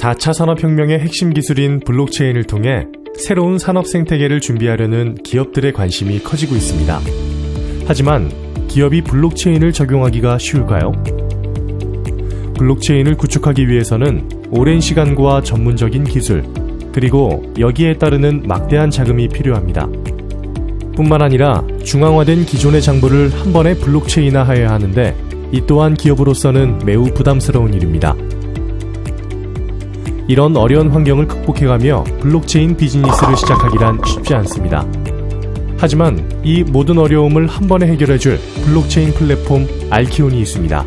4차 산업혁명의 핵심 기술인 블록체인을 통해 새로운 산업 생태계를 준비하려는 기업들의 관심이 커지고 있습니다. 하지만 기업이 블록체인을 적용하기가 쉬울까요? 블록체인을 구축하기 위해서는 오랜 시간과 전문적인 기술, 그리고 여기에 따르는 막대한 자금이 필요합니다. 뿐만 아니라 중앙화된 기존의 장부를 한 번에 블록체인화해야 하는데 이 또한 기업으로서는 매우 부담스러운 일입니다. 이런 어려운 환경을 극복해가며 블록체인 비즈니스를 시작하기란 쉽지 않습니다. 하지만 이 모든 어려움을 한 번에 해결해줄 블록체인 플랫폼 알키온이 있습니다.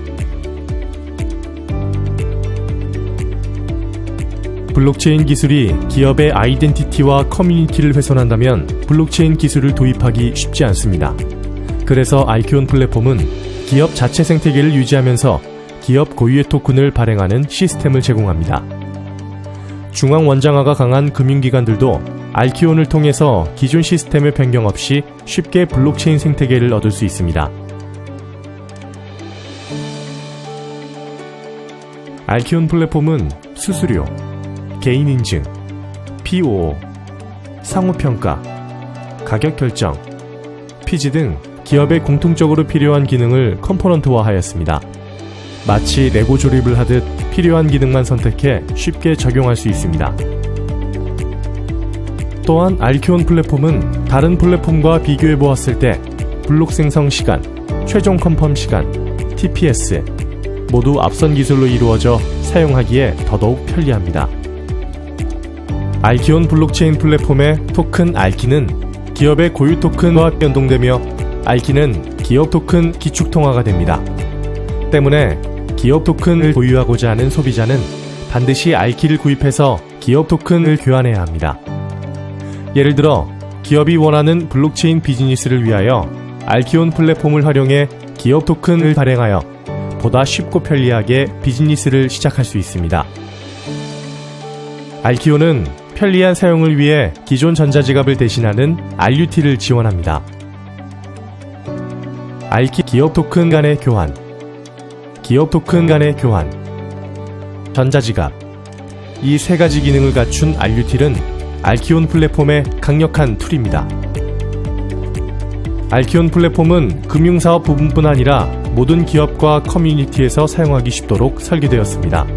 블록체인 기술이 기업의 아이덴티티와 커뮤니티를 훼손한다면 블록체인 기술을 도입하기 쉽지 않습니다. 그래서 알키온 플랫폼은 기업 자체 생태계를 유지하면서 기업 고유의 토큰을 발행하는 시스템을 제공합니다. 중앙 원장화가 강한 금융기관들도 알키온을 통해서 기존 시스템의 변경 없이 쉽게 블록체인 생태계를 얻을 수 있습니다. 알키온 플랫폼은 수수료, 개인 인증, POO, 상호평가, 가격 결정, 피지 등 기업에 공통적으로 필요한 기능을 컴포넌트화하였습니다. 마치 레고 조립을 하듯 필요한 기능만 선택해 쉽게 적용할 수 있습니다. 또한 알키온 플랫폼은 다른 플랫폼과 비교해 보았을 때 블록 생성 시간, 최종 컨펌 시간, TPS 모두 앞선 기술로 이루어져 사용하기에 더더욱 편리합니다. 알키온 블록체인 플랫폼의 토큰 알키는 기업의 고유 토큰과 연동되며 알키는 기업 토큰 기축 통화가 됩니다. 때문에 기업 토큰을 보유하고자 하는 소비자는 반드시 알키를 구입해서 기업 토큰을 교환해야 합니다. 예를 들어 기업이 원하는 블록체인 비즈니스를 위하여 알키온 플랫폼을 활용해 기업 토큰을 발행하여 보다 쉽고 편리하게 비즈니스를 시작할 수 있습니다. 알키온은 편리한 사용을 위해 기존 전자지갑을 대신하는 RUT를 지원합니다. 알키 기업 토큰 간의 교환, 기업 토큰 간의 교환, 전자지갑 이 세 가지 기능을 갖춘 RUT는 알키온 플랫폼의 강력한 툴입니다. 알키온 플랫폼은 금융사업 부분뿐 아니라 모든 기업과 커뮤니티에서 사용하기 쉽도록 설계되었습니다.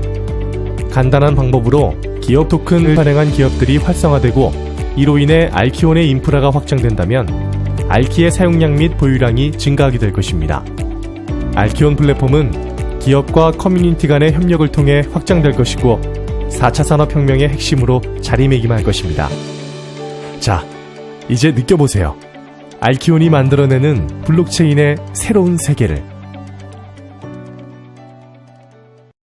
간단한 방법으로 기업 토큰을 발행한 기업들이 활성화되고 이로 인해 알키온의 인프라가 확장된다면 알키의 사용량 및 보유량이 증가하게 될 것입니다. 알키온 플랫폼은 기업과 커뮤니티 간의 협력을 통해 확장될 것이고 4차 산업혁명의 핵심으로 자리매김할 것입니다. 자, 이제 느껴보세요. 알키온이 만들어내는 블록체인의 새로운 세계를.